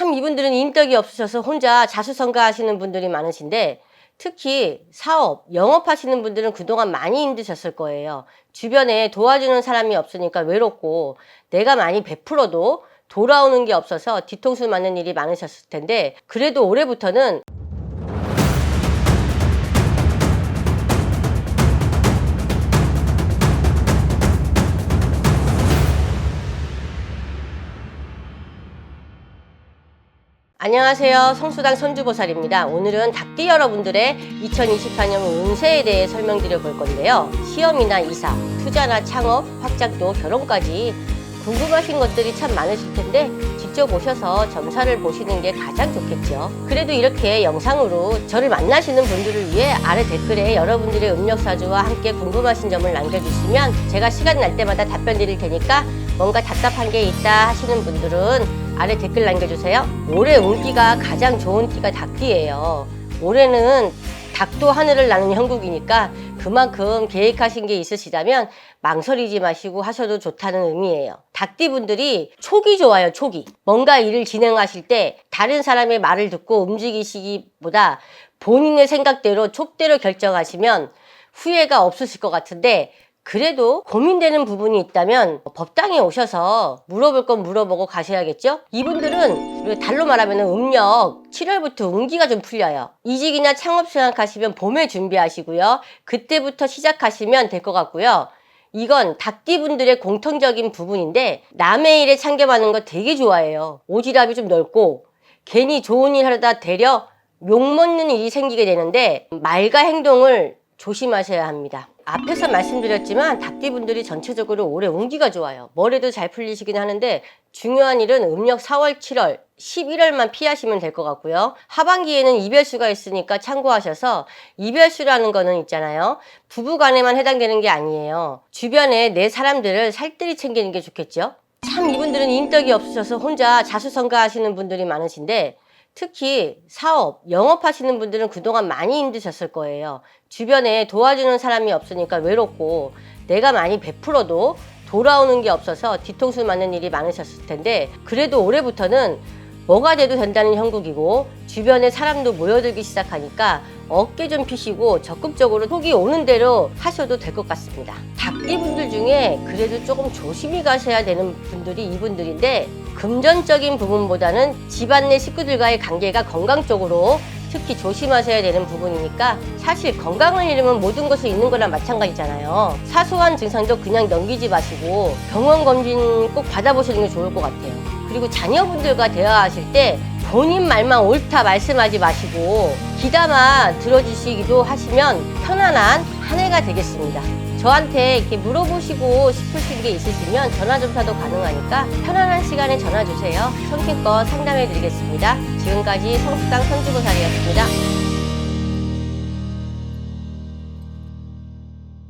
참 이분들은 인덕이 없으셔서 혼자 자수성가하시는 분들이 많으신데 특히 사업, 영업하시는 분들은 그동안 많이 힘드셨을 거예요. 주변에 도와주는 사람이 없으니까 외롭고 내가 많이 베풀어도 돌아오는 게 없어서 뒤통수 맞는 일이 많으셨을 텐데 그래도 올해부터는 안녕하세요. 성수당 선주보살입니다. 오늘은 닭띠 여러분들의 2024년 운세에 대해 설명드려 볼 건데요. 시험이나 이사, 투자나 창업, 확장도, 결혼까지 궁금하신 것들이 참 많으실 텐데 직접 오셔서 점사를 보시는 게 가장 좋겠죠. 그래도 이렇게 영상으로 저를 만나시는 분들을 위해 아래 댓글에 여러분들의 음력사주와 함께 궁금하신 점을 남겨주시면 제가 시간 날 때마다 답변 드릴 테니까 뭔가 답답한 게 있다 하시는 분들은 아래 댓글 남겨주세요. 올해 운기가 가장 좋은 띠가 닭띠예요. 올해는 닭도 하늘을 나는 형국이니까 그만큼 계획하신 게 있으시다면 망설이지 마시고 하셔도 좋다는 의미예요. 닭띠 분들이 촉이 좋아요, 촉이. 뭔가 일을 진행하실 때 다른 사람의 말을 듣고 움직이시기보다 본인의 생각대로 촉대로 결정하시면 후회가 없으실 것 같은데 그래도 고민되는 부분이 있다면 법당에 오셔서 물어볼 건 물어보고 가셔야겠죠? 이분들은 달로 말하면 음력 7월부터 운기가 좀 풀려요. 이직이나 창업 생각하시면 봄에 준비하시고요. 그때부터 시작하시면 될 것 같고요. 이건 닭띠분들의 공통적인 부분인데 남의 일에 참견하는 거 되게 좋아해요. 오지랖이 좀 넓고 괜히 좋은 일 하려다 되려 욕먹는 일이 생기게 되는데 말과 행동을 조심하셔야 합니다. 앞에서 말씀드렸지만 닭띠분들이 전체적으로 올해 운기가 좋아요. 뭐래도 잘 풀리시긴 하는데 중요한 일은 음력 4월, 7월, 11월만 피하시면 될 것 같고요. 하반기에는 이별수가 있으니까 참고하셔서 이별수라는 거는 있잖아요. 부부간에만 해당되는 게 아니에요. 주변에 내 사람들을 살뜰히 챙기는 게 좋겠죠. 참 이분들은 인덕이 없으셔서 혼자 자수성가하시는 분들이 많으신데 특히 사업, 영업하시는 분들은 그동안 많이 힘드셨을 거예요. 주변에 도와주는 사람이 없으니까 외롭고 내가 많이 베풀어도 돌아오는 게 없어서 뒤통수 맞는 일이 많으셨을 텐데 그래도 올해부터는 뭐가 돼도 된다는 형국이고 주변에 사람도 모여들기 시작하니까 어깨 좀 피시고 적극적으로 속이 오는 대로 하셔도 될 것 같습니다. 닭띠분들 중에 그래도 조금 조심히 가셔야 되는 분들이 이분들인데 금전적인 부분보다는 집안 내 식구들과의 관계가 건강 쪽으로 특히 조심하셔야 되는 부분이니까 사실 건강을 잃으면 모든 것을 잃는 거랑 마찬가지잖아요. 사소한 증상도 그냥 넘기지 마시고 병원 검진 꼭 받아보시는 게 좋을 것 같아요. 그리고 자녀분들과 대화하실 때 본인 말만 옳다 말씀하지 마시고 귀담아 들어주시기도 하시면 편안한 한 해가 되겠습니다. 저한테 이렇게 물어보시고 싶으신 게 있으시면 전화 점사도 가능하니까 편안한 시간에 전화 주세요. 성심껏 상담해 드리겠습니다. 지금까지 성수당 선주보살이었습니다.